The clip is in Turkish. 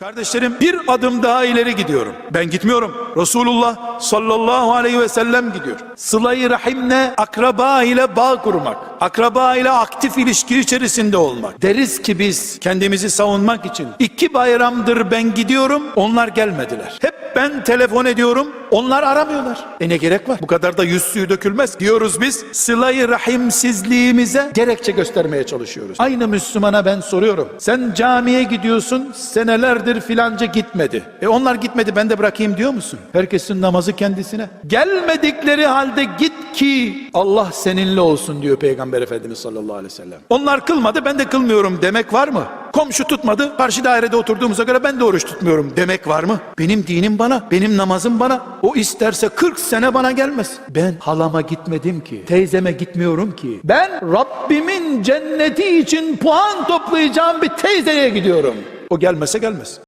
Kardeşlerim bir adım daha ileri gidiyorum. Ben gitmiyorum. Resulullah sallallahu aleyhi ve sellem gidiyor. Sıla-i rahimle akraba ile bağ kurmak. Akraba ile aktif ilişki içerisinde olmak. Deriz ki biz kendimizi savunmak için iki bayramdır ben gidiyorum onlar gelmediler. Hep ben telefon ediyorum onlar aramıyorlar. E ne gerek var? Bu kadar da yüz suyu dökülmez. Diyoruz biz sıla-i rahimsizliğimize gerekçe göstermeye çalışıyoruz. Aynı Müslümana ben soruyorum. Sen camiye gidiyorsun senelerdir filanca gitmedi. E onlar gitmedi ben de bırakayım diyor musun? Herkesin namazı kendisine. Gelmedikleri halde git ki Allah seninle olsun diyor Peygamber Efendimiz sallallahu aleyhi ve sellem. Onlar kılmadı ben de kılmıyorum demek var mı? Komşu tutmadı karşı dairede oturduğumuza göre ben de oruç tutmuyorum demek var mı? Benim dinim bana, benim namazım bana. O isterse 40 sene bana gelmez. Ben halama gitmedim ki, teyzeme gitmiyorum ki. Ben Rabbimin cenneti için puan toplayacağım bir teyzeye gidiyorum. O gelmese gelmez.